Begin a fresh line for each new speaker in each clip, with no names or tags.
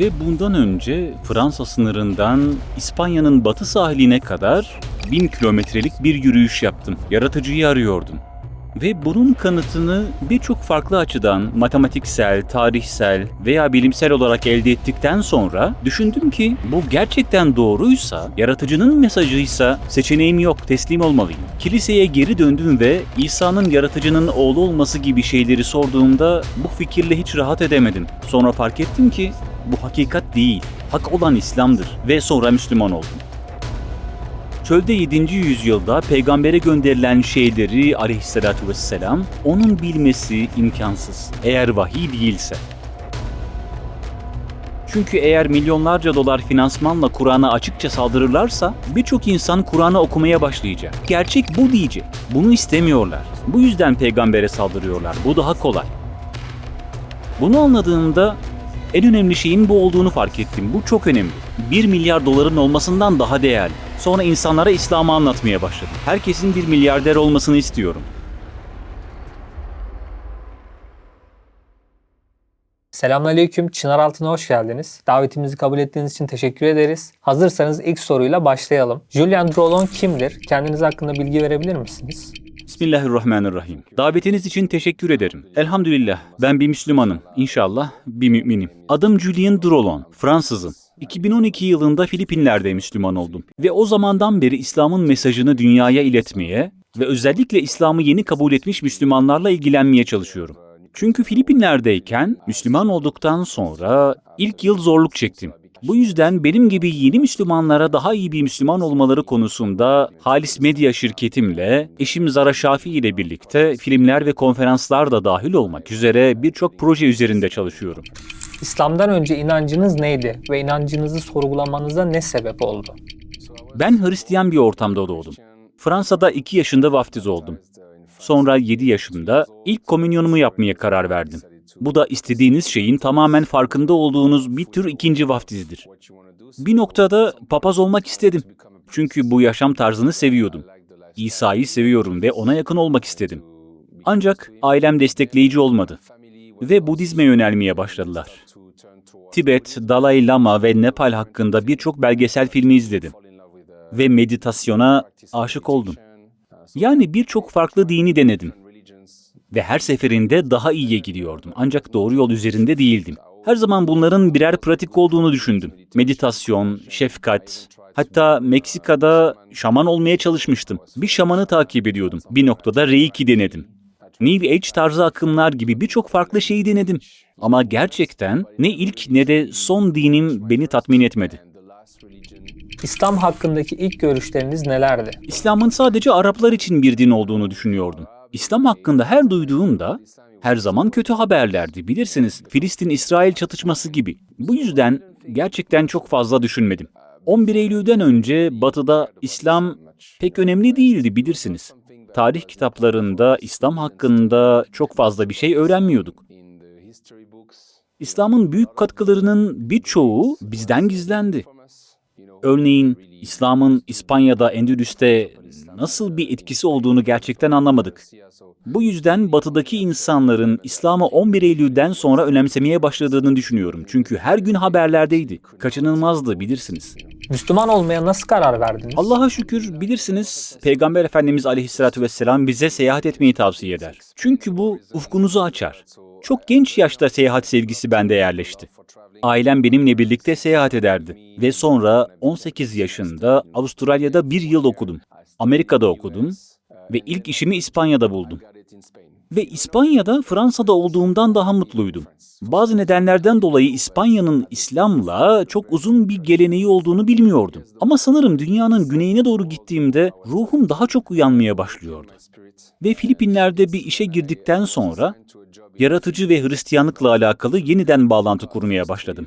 Ve bundan önce Fransa sınırından İspanya'nın batı sahiline kadar bin kilometrelik bir yürüyüş yaptım. Yaratıcıyı arıyordum. Ve bunun kanıtını birçok farklı açıdan matematiksel, tarihsel veya bilimsel olarak elde ettikten sonra düşündüm ki bu gerçekten doğruysa, yaratıcının mesajıysa seçeneğim yok, teslim olmalıyım. Kiliseye geri döndüm ve İsa'nın yaratıcının oğlu olması gibi şeyleri sorduğumda bu fikirle hiç rahat edemedim. Sonra fark ettim ki bu hakikat değil, hak olan İslam'dır ve sonra Müslüman oldum. Çölde 7. yüzyılda peygambere gönderilen şeyleri aleyhissalatü vesselam onun bilmesi imkansız eğer vahiy değilse. Çünkü eğer milyonlarca dolar finansmanla Kur'an'a açıkça saldırırlarsa birçok insan Kur'an'ı okumaya başlayacak. Gerçek bu diyecek. Bunu istemiyorlar. Bu yüzden peygambere saldırıyorlar. Bu daha kolay. Bunu anladığımda en önemli şeyin bu olduğunu fark ettim. Bu çok önemli. 1 milyar doların olmasından daha değerli. Sonra insanlara İslam'ı anlatmaya başladım. Herkesin bir milyarder olmasını istiyorum.
Selamünaleyküm. Çınar Altın'a hoş geldiniz. Davetimizi kabul ettiğiniz için teşekkür ederiz. Hazırsanız ilk soruyla başlayalım. Julian Drolon kimdir? Kendiniz hakkında bilgi verebilir misiniz?
Bismillahirrahmanirrahim. Davetiniz için teşekkür ederim. Elhamdülillah ben bir Müslümanım. İnşallah bir müminim. Adım Julien Drolon. Fransızım. 2012 yılında Filipinler'de Müslüman oldum. Ve o zamandan beri İslam'ın mesajını dünyaya iletmeye ve özellikle İslam'ı yeni kabul etmiş Müslümanlarla ilgilenmeye çalışıyorum. Çünkü Filipinler'deyken Müslüman olduktan sonra ilk yıl zorluk çektim. Bu yüzden benim gibi yeni Müslümanlara daha iyi bir Müslüman olmaları konusunda Halis Medya şirketimle eşim Zara Şafi ile birlikte filmler ve konferanslar da dahil olmak üzere birçok proje üzerinde çalışıyorum.
İslam'dan önce inancınız neydi ve inancınızı sorgulamanıza ne sebep oldu?
Ben Hristiyan bir ortamda doğdum. Fransa'da 2 yaşında vaftiz oldum. Sonra 7 yaşımda ilk komünyonumu yapmaya karar verdim. Bu da istediğiniz şeyin tamamen farkında olduğunuz bir tür ikinci vaftizdir. Bir noktada papaz olmak istedim. Çünkü bu yaşam tarzını seviyordum. İsa'yı seviyorum ve ona yakın olmak istedim. Ancak ailem destekleyici olmadı ve Budizme yönelmeye başladılar. Tibet, Dalai Lama ve Nepal hakkında birçok belgesel filmi izledim ve meditasyona aşık oldum. Yani birçok farklı dini denedim ve her seferinde daha iyiye gidiyordum. Ancak doğru yol üzerinde değildim. Her zaman bunların birer pratik olduğunu düşündüm. Meditasyon, şefkat, hatta Meksika'da şaman olmaya çalışmıştım. Bir şamanı takip ediyordum. Bir noktada Reiki denedim. New Age tarzı akımlar gibi birçok farklı şeyi denedim. Ama gerçekten ne ilk ne de son dinim beni tatmin etmedi.
İslam hakkındaki ilk görüşleriniz nelerdi?
İslam'ın sadece Araplar için bir din olduğunu düşünüyordum. İslam hakkında her duyduğumda her zaman kötü haberlerdi. Bilirsiniz Filistin-İsrail çatışması gibi. Bu yüzden gerçekten çok fazla düşünmedim. 11 Eylül'den önce Batı'da İslam pek önemli değildi bilirsiniz. Tarih kitaplarında İslam hakkında çok fazla bir şey öğrenmiyorduk. İslam'ın büyük katkılarının birçoğu bizden gizlendi. Örneğin İslam'ın İspanya'da, Endülüs'te nasıl bir etkisi olduğunu gerçekten anlamadık. Bu yüzden batıdaki insanların İslam'ı 11 Eylül'den sonra önemsemeye başladığını düşünüyorum. Çünkü her gün haberlerdeydi. Kaçınılmazdı bilirsiniz.
Müslüman olmaya nasıl karar verdiniz?
Allah'a şükür bilirsiniz Peygamber Efendimiz Aleyhisselatü Vesselam bize seyahat etmeyi tavsiye eder. Çünkü bu ufkunuzu açar. Çok genç yaşta seyahat sevgisi bende yerleşti. Ailem benimle birlikte seyahat ederdi. Ve sonra 18 yaşında Avustralya'da bir yıl okudum. Amerika'da okudum ve ilk işimi İspanya'da buldum. Ve İspanya'da Fransa'da olduğumdan daha mutluydum. Bazı nedenlerden dolayı İspanya'nın İslam'la çok uzun bir geleneği olduğunu bilmiyordum. Ama sanırım dünyanın güneyine doğru gittiğimde ruhum daha çok uyanmaya başlıyordu. Ve Filipinler'de bir işe girdikten sonra yaratıcı ve Hristiyanlıkla alakalı yeniden bağlantı kurmaya başladım.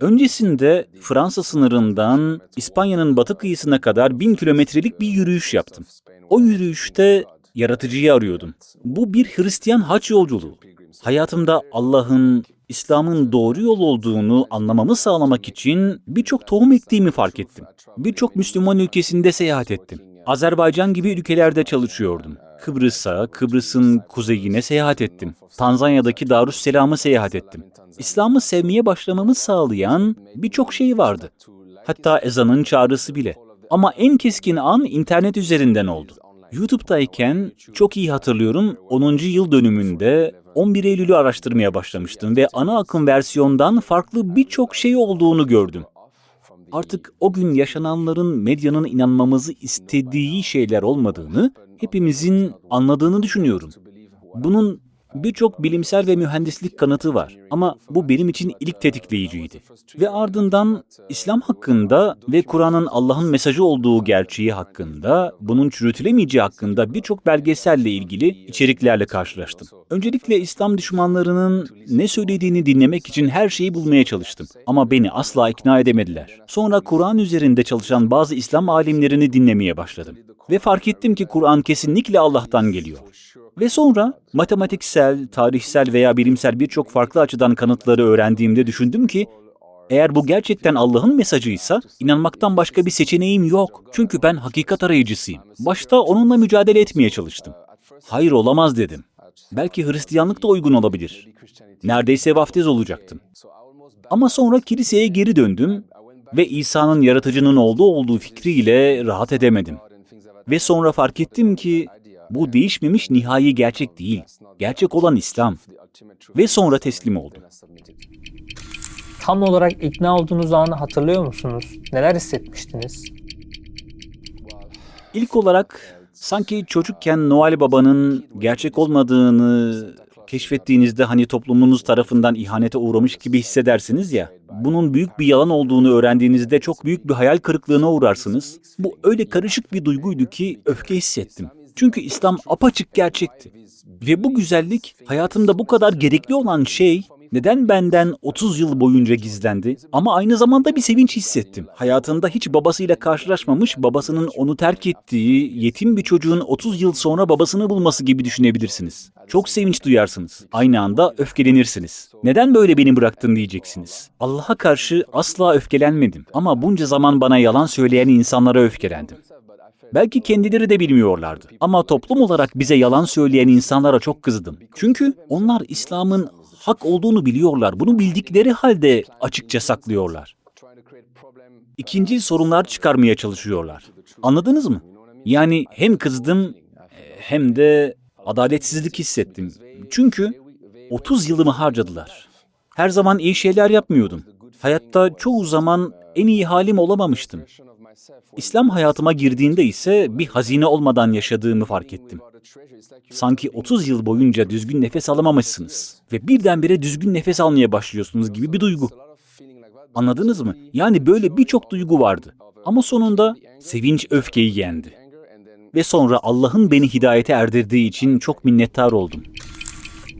Öncesinde Fransa sınırından İspanya'nın batı kıyısına kadar bin kilometrelik bir yürüyüş yaptım. O yürüyüşte yaratıcıyı arıyordum. Bu bir Hristiyan haç yolculuğu. Hayatımda Allah'ın, İslam'ın doğru yol olduğunu anlamamı sağlamak için birçok tohum ektiğimi fark ettim. Birçok Müslüman ülkesinde seyahat ettim. Azerbaycan gibi ülkelerde çalışıyordum. Kıbrıs'a, Kıbrıs'ın kuzeyine seyahat ettim. Tanzanya'daki Darüsselam'a seyahat ettim. İslam'ı sevmeye başlamamı sağlayan birçok şey vardı. Hatta ezanın çağrısı bile. Ama en keskin an internet üzerinden oldu. YouTube'dayken çok iyi hatırlıyorum 10. yıl dönümünde 11 Eylül'ü araştırmaya başlamıştım ve ana akım versiyondan farklı birçok şey olduğunu gördüm. Artık o gün yaşananların medyanın inanmamızı istediği şeyler olmadığını hepimizin anladığını düşünüyorum. Bunun birçok bilimsel ve mühendislik kanıtı var ama bu benim için ilk tetikleyiciydi. Ve ardından İslam hakkında ve Kur'an'ın Allah'ın mesajı olduğu gerçeği hakkında, bunun çürütülemeyeceği hakkında birçok belgeselle ilgili içeriklerle karşılaştım. Öncelikle İslam düşmanlarının ne söylediğini dinlemek için her şeyi bulmaya çalıştım. Ama beni asla ikna edemediler. Sonra Kur'an üzerinde çalışan bazı İslam alimlerini dinlemeye başladım. Ve fark ettim ki Kur'an kesinlikle Allah'tan geliyor. Ve sonra matematiksel, tarihsel veya bilimsel birçok farklı açıdan kanıtları öğrendiğimde düşündüm ki eğer bu gerçekten Allah'ın mesajıysa inanmaktan başka bir seçeneğim yok. Çünkü ben hakikat arayıcısıyım. Başta onunla mücadele etmeye çalıştım. Hayır olamaz dedim. Belki Hristiyanlık da uygun olabilir. Neredeyse vaftiz olacaktım. Ama sonra kiliseye geri döndüm ve İsa'nın yaratıcının olduğu olduğu fikriyle rahat edemedim. Ve sonra fark ettim ki bu değişmemiş nihai gerçek değil. Gerçek olan İslam. Ve sonra teslim oldum.
Tam olarak ikna olduğunuz anı hatırlıyor musunuz? Neler hissetmiştiniz?
İlk olarak sanki çocukken Noel Baba'nın gerçek olmadığını keşfettiğinizde hani toplumunuz tarafından ihanete uğramış gibi hissedersiniz ya. Bunun büyük bir yalan olduğunu öğrendiğinizde çok büyük bir hayal kırıklığına uğrarsınız. Bu öyle karışık bir duyguydu ki öfke hissettim. Çünkü İslam apaçık gerçekti. Ve bu güzellik hayatımda bu kadar gerekli olan şey neden benden 30 yıl boyunca gizlendi? Ama aynı zamanda bir sevinç hissettim. Hayatında hiç babasıyla karşılaşmamış, babasının onu terk ettiği, yetim bir çocuğun 30 yıl sonra babasını bulması gibi düşünebilirsiniz. Çok sevinç duyarsınız. Aynı anda öfkelenirsiniz. Neden böyle beni bıraktın diyeceksiniz. Allah'a karşı asla öfkelenmedim. Ama bunca zaman bana yalan söyleyen insanlara öfkelendim. Belki kendileri de bilmiyorlardı. Ama toplum olarak bize yalan söyleyen insanlara çok kızdım. Çünkü onlar İslam'ın hak olduğunu biliyorlar. Bunu bildikleri halde açıkça saklıyorlar. İkinci sorunlar çıkarmaya çalışıyorlar. Anladınız mı? Yani hem kızdım hem de adaletsizlik hissettim. Çünkü 30 yılımı harcadılar. Her zaman iyi şeyler yapmıyordum. Hayatta çoğu zaman en iyi halim olamamıştım. İslam hayatıma girdiğinde ise bir hazine olmadan yaşadığımı fark ettim. Sanki 30 yıl boyunca düzgün nefes alamamışsınız ve birdenbire düzgün nefes almaya başlıyorsunuz gibi bir duygu. Anladınız mı? Yani böyle birçok duygu vardı. Ama sonunda sevinç öfkeyi yendi. Ve sonra Allah'ın beni hidayete erdirdiği için çok minnettar oldum.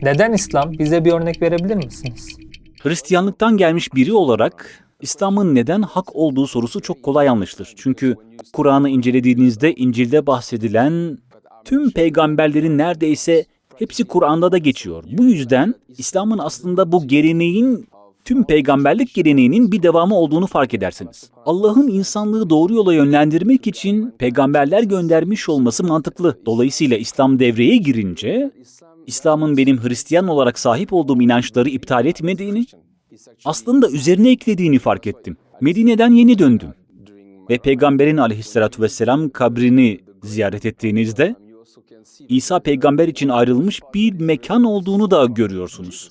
Neden İslam? Bize bir örnek verebilir misiniz?
Hristiyanlıktan gelmiş biri olarak İslam'ın neden hak olduğu sorusu çok kolay anlaşılır. Çünkü Kur'an'ı incelediğinizde İncil'de bahsedilen tüm peygamberlerin neredeyse hepsi Kur'an'da da geçiyor. Bu yüzden İslam'ın aslında bu geleneğin tüm peygamberlik geleneğinin bir devamı olduğunu fark edersiniz. Allah'ın insanlığı doğru yola yönlendirmek için peygamberler göndermiş olması mantıklı. Dolayısıyla İslam devreye girince İslam'ın benim Hristiyan olarak sahip olduğum inançları iptal etmediğini, aslında üzerine eklediğini fark ettim. Medine'den yeni döndüm. Ve Peygamberin aleyhissalatü vesselam kabrini ziyaret ettiğinizde İsa peygamber için ayrılmış bir mekan olduğunu da görüyorsunuz.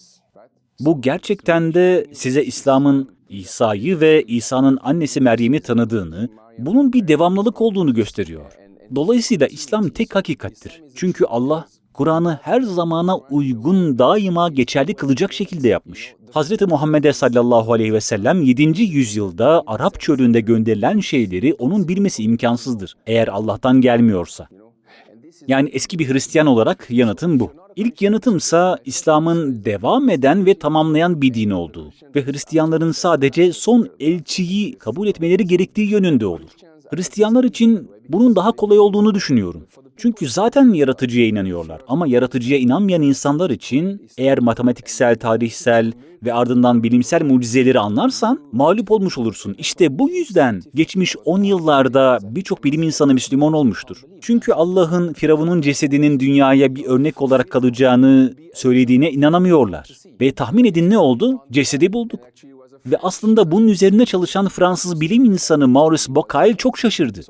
Bu gerçekten de size İslam'ın İsa'yı ve İsa'nın annesi Meryem'i tanıdığını, bunun bir devamlılık olduğunu gösteriyor. Dolayısıyla İslam tek hakikattir. Çünkü Allah Kur'an'ı her zamana uygun daima geçerli kılacak şekilde yapmış. Hz. Muhammed'e sallallahu aleyhi ve sellem 7. yüzyılda Arap çölünde gönderilen şeyleri onun bilmesi imkansızdır eğer Allah'tan gelmiyorsa. Yani eski bir Hristiyan olarak yanıtım bu. İlk yanıtımsa İslam'ın devam eden ve tamamlayan bir din olduğu ve Hristiyanların sadece son elçiyi kabul etmeleri gerektiği yönünde olur. Hristiyanlar için bunun daha kolay olduğunu düşünüyorum. Çünkü zaten yaratıcıya inanıyorlar. Ama yaratıcıya inanmayan insanlar için eğer matematiksel, tarihsel ve ardından bilimsel mucizeleri anlarsan mağlup olmuş olursun. İşte bu yüzden geçmiş 10 yıllarda birçok bilim insanı Müslüman olmuştur. Çünkü Allah'ın Firavun'un cesedinin dünyaya bir örnek olarak kalacağını söylediğine inanamıyorlar. Ve tahmin edin ne oldu? Cesedi bulduk. Ve aslında bunun üzerine çalışan Fransız bilim insanı Maurice Bocquet çok şaşırdı.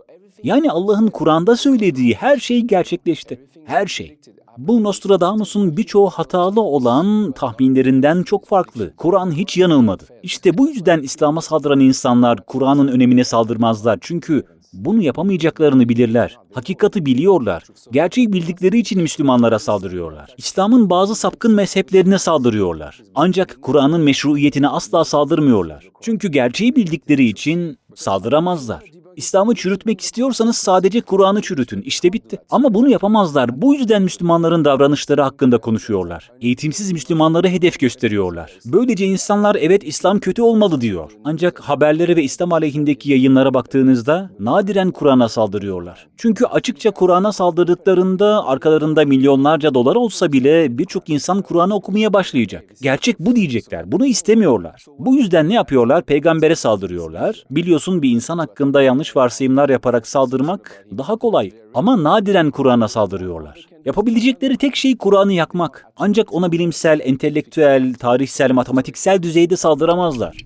Yani Allah'ın Kur'an'da söylediği her şey gerçekleşti. Her şey. Bu Nostradamus'un birçoğu hatalı olan tahminlerinden çok farklı. Kur'an hiç yanılmadı. İşte bu yüzden İslam'a saldıran insanlar Kur'an'ın önemine saldırmazlar. Çünkü bunu yapamayacaklarını bilirler. Hakikati biliyorlar. Gerçeği bildikleri için Müslümanlara saldırıyorlar. İslam'ın bazı sapkın mezheplerine saldırıyorlar. Ancak Kur'an'ın meşruiyetine asla saldırmıyorlar. Çünkü gerçeği bildikleri için saldıramazlar. İslam'ı çürütmek istiyorsanız sadece Kur'an'ı çürütün. İşte bitti. Ama bunu yapamazlar. Bu yüzden Müslümanların davranışları hakkında konuşuyorlar. Eğitimsiz Müslümanları hedef gösteriyorlar. Böylece insanlar evet İslam kötü olmalı diyor. Ancak haberlere ve İslam aleyhindeki yayınlara baktığınızda nadiren Kur'an'a saldırıyorlar. Çünkü açıkça Kur'an'a saldırdıklarında arkalarında milyonlarca dolar olsa bile birçok insan Kur'an'ı okumaya başlayacak. Gerçek bu diyecekler. Bunu istemiyorlar. Bu yüzden ne yapıyorlar? Peygambere saldırıyorlar. Biliyorsun bir insan hakkında yanlış varsayımlar yaparak saldırmak daha kolay. Ama nadiren Kur'an'a saldırıyorlar. Yapabilecekleri tek şey Kur'an'ı yakmak. Ancak ona bilimsel, entelektüel, tarihsel, matematiksel düzeyde saldıramazlar.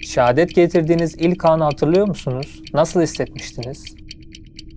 Şehadet getirdiğiniz ilk anı hatırlıyor musunuz? Nasıl hissetmiştiniz?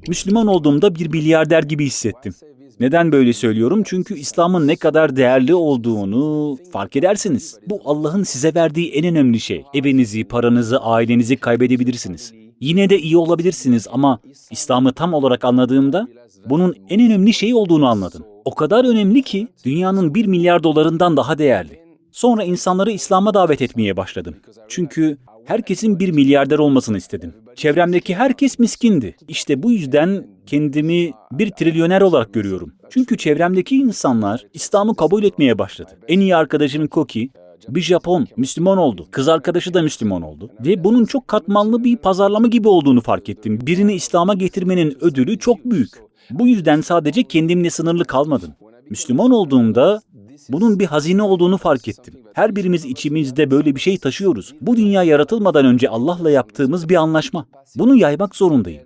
Müslüman olduğumda bir milyarder gibi hissettim. Neden böyle söylüyorum? Çünkü İslam'ın ne kadar değerli olduğunu fark edersiniz. Bu Allah'ın size verdiği en önemli şey. Evinizi, paranızı, ailenizi kaybedebilirsiniz. Yine de iyi olabilirsiniz ama İslam'ı tam olarak anladığımda bunun en önemli şey olduğunu anladım. O kadar önemli ki dünyanın bir milyar dolarından daha değerli. Sonra insanları İslam'a davet etmeye başladım. Çünkü herkesin bir milyarder olmasını istedim. Çevremdeki herkes miskindi. İşte bu yüzden kendimi bir trilyoner olarak görüyorum. Çünkü çevremdeki insanlar İslam'ı kabul etmeye başladı. En iyi arkadaşım Koki, bir Japon Müslüman oldu. Kız arkadaşı da Müslüman oldu. Ve bunun çok katmanlı bir pazarlama gibi olduğunu fark ettim. Birini İslam'a getirmenin ödülü çok büyük. Bu yüzden sadece kendimle sınırlı kalmadım. Müslüman olduğumda bunun bir hazine olduğunu fark ettim. Her birimiz içimizde böyle bir şey taşıyoruz. Bu dünya yaratılmadan önce Allah'la yaptığımız bir anlaşma. Bunu yaymak zorundayım.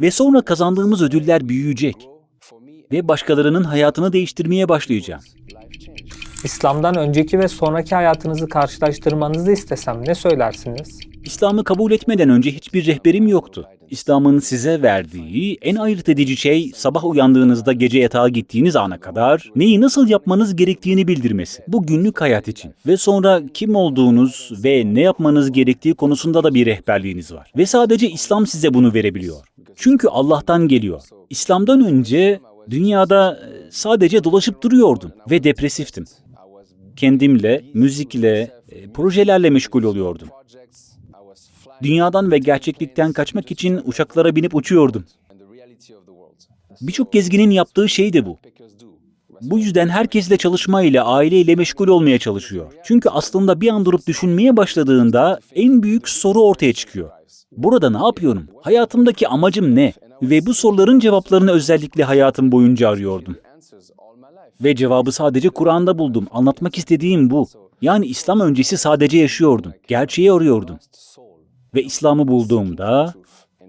Ve sonra kazandığımız ödüller büyüyecek. Ve başkalarının hayatını değiştirmeye başlayacağım.
İslam'dan önceki ve sonraki hayatınızı karşılaştırmanızı istesem ne söylersiniz?
İslam'ı kabul etmeden önce hiçbir rehberim yoktu. İslam'ın size verdiği en ayırt edici şey sabah uyandığınızda gece yatağa gittiğiniz ana kadar neyi nasıl yapmanız gerektiğini bildirmesi. Bu günlük hayat için. Ve sonra kim olduğunuz ve ne yapmanız gerektiği konusunda da bir rehberliğiniz var. Ve sadece İslam size bunu verebiliyor. Çünkü Allah'tan geliyor. İslam'dan önce dünyada e, sadece dolaşıp duruyordum ve depresiftim. Kendimle, müzikle, e, projelerle meşgul oluyordum. Dünyadan ve gerçeklikten kaçmak için uçaklara binip uçuyordum. Birçok gezginin yaptığı şey de bu. Bu yüzden herkesle çalışmayla, aileyle meşgul olmaya çalışıyor. Çünkü aslında bir an durup düşünmeye başladığında en büyük soru ortaya çıkıyor. Burada ne yapıyorum? Hayatımdaki amacım ne? Ve bu soruların cevaplarını özellikle hayatım boyunca arıyordum. Ve cevabı sadece Kur'an'da buldum. Anlatmak istediğim bu. Yani İslam öncesi sadece yaşıyordum. Gerçeği arıyordum. Ve İslam'ı bulduğumda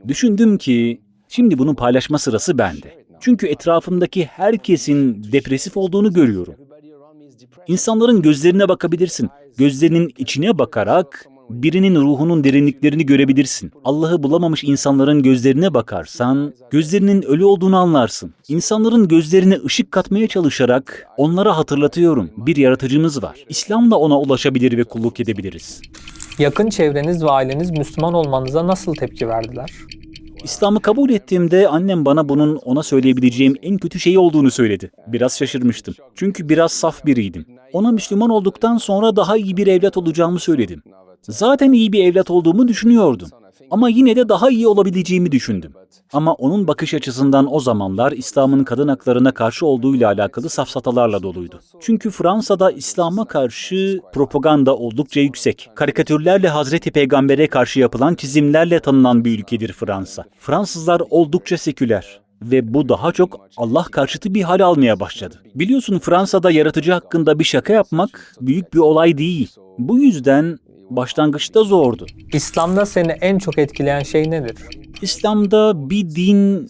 düşündüm ki şimdi bunu paylaşma sırası bende. Çünkü etrafımdaki herkesin depresif olduğunu görüyorum. İnsanların gözlerine bakabilirsin. Gözlerinin içine bakarak birinin ruhunun derinliklerini görebilirsin. Allah'ı bulamamış insanların gözlerine bakarsan, gözlerinin ölü olduğunu anlarsın. İnsanların gözlerine ışık katmaya çalışarak onlara hatırlatıyorum. Bir yaratıcımız var. İslam'la ona ulaşabilir ve kulluk edebiliriz.
Yakın çevreniz ve aileniz Müslüman olmanıza nasıl tepki verdiler?
İslam'ı kabul ettiğimde annem bana bunun ona söyleyebileceğim en kötü şey olduğunu söyledi. Biraz şaşırmıştım. Çünkü biraz saf biriydim. Ona Müslüman olduktan sonra daha iyi bir evlat olacağımı söyledim. Zaten iyi bir evlat olduğumu düşünüyordum. Ama yine de daha iyi olabileceğimi düşündüm. Ama onun bakış açısından o zamanlar İslam'ın kadın haklarına karşı olduğuyla alakalı safsatalarla doluydu. Çünkü Fransa'da İslam'a karşı propaganda oldukça yüksek. Karikatürlerle Hazreti Peygamber'e karşı yapılan çizimlerle tanınan bir ülkedir Fransa. Fransızlar oldukça seküler Ve bu daha çok Allah karşıtı bir hal almaya başladı. Biliyorsun Fransa'da yaratıcı hakkında bir şaka yapmak büyük bir olay değil. Bu yüzden başlangıçta zordu.
İslam'da seni en çok etkileyen şey nedir?
İslam'da bir din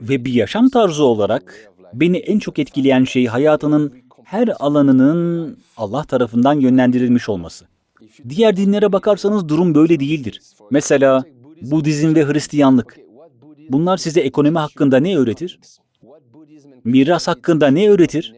ve bir yaşam tarzı olarak beni en çok etkileyen şey hayatının her alanının Allah tarafından yönlendirilmiş olması. Diğer dinlere bakarsanız durum böyle değildir. Mesela Budizm ve Hristiyanlık. Bunlar size ekonomi hakkında ne öğretir? Miras hakkında ne öğretir?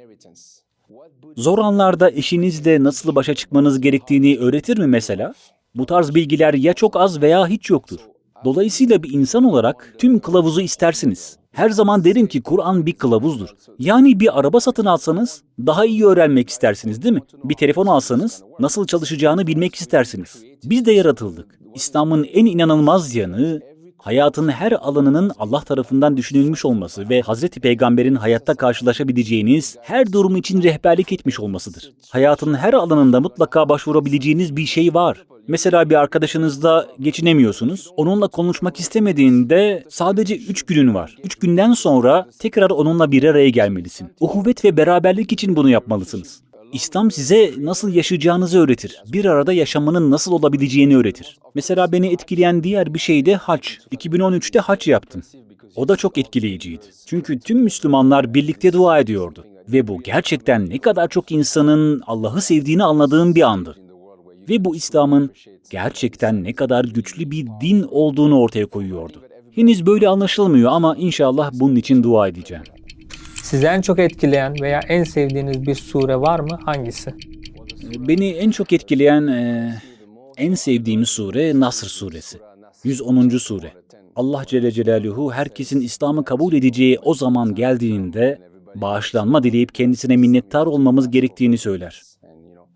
Zor anlarda eşinizle nasıl başa çıkmanız gerektiğini öğretir mi mesela? Bu tarz bilgiler ya çok az veya hiç yoktur. Dolayısıyla bir insan olarak tüm kılavuzu istersiniz. Her zaman derim ki Kur'an bir kılavuzdur. Yani bir araba satın alsanız daha iyi öğrenmek istersiniz değil mi? Bir telefon alsanız nasıl çalışacağını bilmek istersiniz. Biz de yaratıldık. İslam'ın en inanılmaz yanı hayatın her alanının Allah tarafından düşünülmüş olması ve Hazreti Peygamber'in hayatta karşılaşabileceğiniz her durum için rehberlik etmiş olmasıdır. Hayatın her alanında mutlaka başvurabileceğiniz bir şey var. Mesela bir arkadaşınızla geçinemiyorsunuz. Onunla konuşmak istemediğinde sadece 3 günün var. 3 günden sonra tekrar onunla bir araya gelmelisin. Uhuvvet ve beraberlik için bunu yapmalısınız. İslam size nasıl yaşayacağınızı öğretir. Bir arada yaşamanın nasıl olabileceğini öğretir. Mesela beni etkileyen diğer bir şey de hac. 2013'te hac yaptım. O da çok etkileyiciydi. Çünkü tüm Müslümanlar birlikte dua ediyordu. Ve bu gerçekten ne kadar çok insanın Allah'ı sevdiğini anladığım bir andı. Ve bu İslam'ın gerçekten ne kadar güçlü bir din olduğunu ortaya koyuyordu. Henüz böyle anlaşılmıyor ama inşallah bunun için dua edeceğim.
Sizi en çok etkileyen veya en sevdiğiniz bir sure var mı? Hangisi?
Beni en çok etkileyen, e, en sevdiğim sure Nasr suresi. 110. sure. Allah Celle Celaluhu herkesin İslam'ı kabul edeceği o zaman geldiğinde bağışlanma dileyip kendisine minnettar olmamız gerektiğini söyler.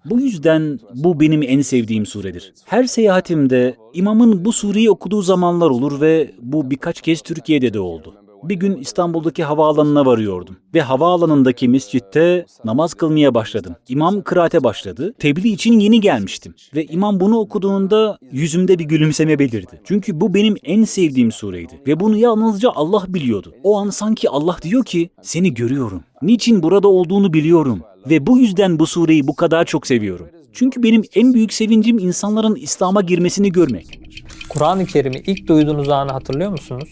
Bu yüzden bu benim en sevdiğim suredir. Her seyahatimde imamın bu sureyi okuduğu zamanlar olur ve bu birkaç kez Türkiye'de de oldu. Bir gün İstanbul'daki havaalanına varıyordum ve havaalanındaki mescitte namaz kılmaya başladım. İmam kıraate başladı. Tebliğ için yeni gelmiştim ve imam bunu okuduğunda yüzümde bir gülümseme belirdi. Çünkü bu benim en sevdiğim sureydi ve bunu yalnızca Allah biliyordu. O an sanki Allah diyor ki seni görüyorum. Niçin burada olduğunu biliyorum ve bu yüzden bu sureyi bu kadar çok seviyorum. Çünkü benim en büyük sevincim insanların İslam'a girmesini görmek.
Kur'an-ı Kerim'i ilk duyduğunuz anı hatırlıyor musunuz?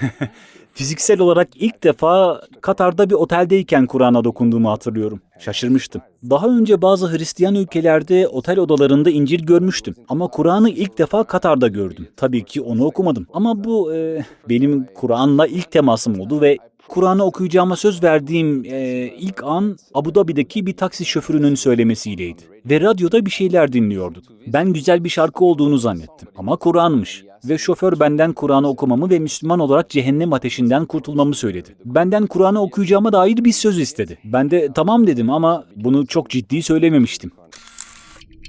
Fiziksel olarak ilk defa Katar'da bir oteldeyken Kur'an'a dokunduğumu hatırlıyorum. Şaşırmıştım. Daha önce bazı Hristiyan ülkelerde otel odalarında İncil görmüştüm. Ama Kur'an'ı ilk defa Katar'da gördüm. Tabii ki onu okumadım. Ama bu e, benim Kur'an'la ilk temasım oldu ve Kur'an'ı okuyacağıma söz verdiğim e, ilk an Abu Dhabi'deki bir taksi şoförünün söylemesiyleydi. Ve radyoda bir şeyler dinliyorduk. Ben güzel bir şarkı olduğunu zannettim. Ama Kur'an'mış. Ve şoför benden Kur'an'ı okumamı ve Müslüman olarak cehennem ateşinden kurtulmamı söyledi. Benden Kur'an'ı okuyacağıma dair bir söz istedi. Ben de tamam dedim ama bunu çok ciddi söylememiştim.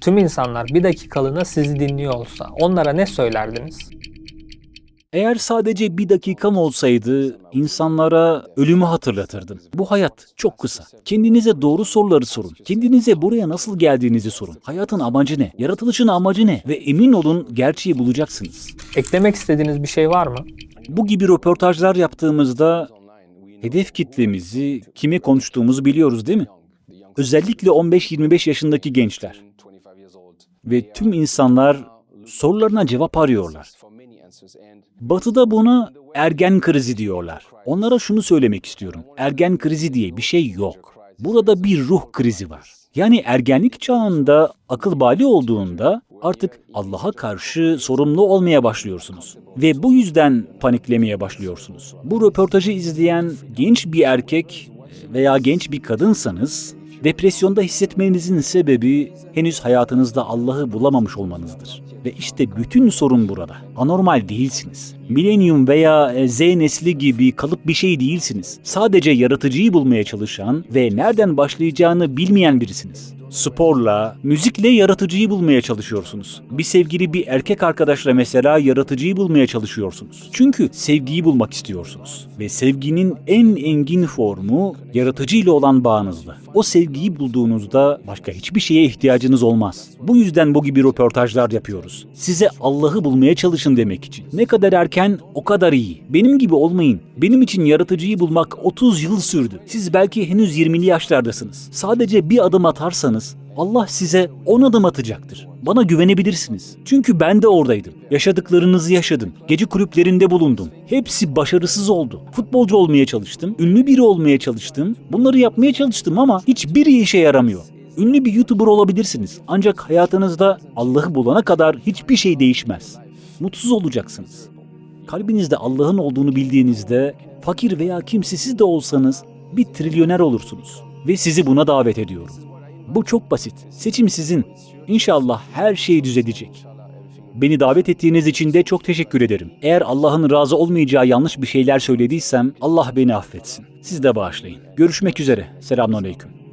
Tüm insanlar bir dakikalığına sizi dinliyor olsa onlara ne söylerdiniz?
Eğer sadece bir dakikam olsaydı insanlara ölümü hatırlatırdım. Bu hayat çok kısa. Kendinize doğru soruları sorun. Kendinize buraya nasıl geldiğinizi sorun. Hayatın amacı ne? Yaratılışın amacı ne? Ve emin olun gerçeği bulacaksınız.
Eklemek istediğiniz bir şey var mı?
Bu gibi röportajlar yaptığımızda hedef kitlemizi, kime konuştuğumuzu biliyoruz değil mi? Özellikle 15-25 yaşındaki gençler. Ve tüm insanlar sorularına cevap arıyorlar. Batı'da buna ergen krizi diyorlar. Onlara şunu söylemek istiyorum. Ergen krizi diye bir şey yok. Burada bir ruh krizi var. Yani ergenlik çağında akıl bali olduğunda artık Allah'a karşı sorumlu olmaya başlıyorsunuz. Ve bu yüzden paniklemeye başlıyorsunuz. Bu röportajı izleyen genç bir erkek veya genç bir kadınsanız depresyonda hissetmenizin sebebi henüz hayatınızda Allah'ı bulamamış olmanızdır. Ve işte bütün sorun burada. Anormal değilsiniz. Millennium veya e, Z nesli gibi kalıp bir şey değilsiniz. Sadece yaratıcıyı bulmaya çalışan ve nereden başlayacağını bilmeyen birisiniz. Sporla, müzikle yaratıcıyı bulmaya çalışıyorsunuz. Bir sevgili bir erkek arkadaşla mesela yaratıcıyı bulmaya çalışıyorsunuz. Çünkü sevgiyi bulmak istiyorsunuz. Ve sevginin en engin formu yaratıcıyla olan bağınızla. O sevgiyi bulduğunuzda başka hiçbir şeye ihtiyacınız olmaz. Bu yüzden bu gibi röportajlar yapıyoruz. Size Allah'ı bulmaya çalışın demek için. Ne kadar erken o kadar iyi. Benim gibi olmayın. Benim için yaratıcıyı bulmak 30 yıl sürdü. Siz belki henüz 20'li yaşlardasınız. Sadece bir adım atarsanız Allah size 10 adım atacaktır. Bana güvenebilirsiniz. Çünkü ben de oradaydım. Yaşadıklarınızı yaşadım. Gece kulüplerinde bulundum. Hepsi başarısız oldu. Futbolcu olmaya çalıştım. Ünlü biri olmaya çalıştım. Bunları yapmaya çalıştım ama hiçbiri işe yaramıyor. Ünlü bir YouTuber olabilirsiniz. Ancak hayatınızda Allah'ı bulana kadar hiçbir şey değişmez. Mutsuz olacaksınız. Kalbinizde Allah'ın olduğunu bildiğinizde fakir veya kimsesiz de olsanız bir trilyoner olursunuz. Ve sizi buna davet ediyorum. Bu çok basit. Seçim sizin. İnşallah her şey düzelecek. Beni davet ettiğiniz için de çok teşekkür ederim. Eğer Allah'ın razı olmayacağı yanlış bir şeyler söylediysem Allah beni affetsin. Siz de bağışlayın. Görüşmek üzere. Selamünaleyküm.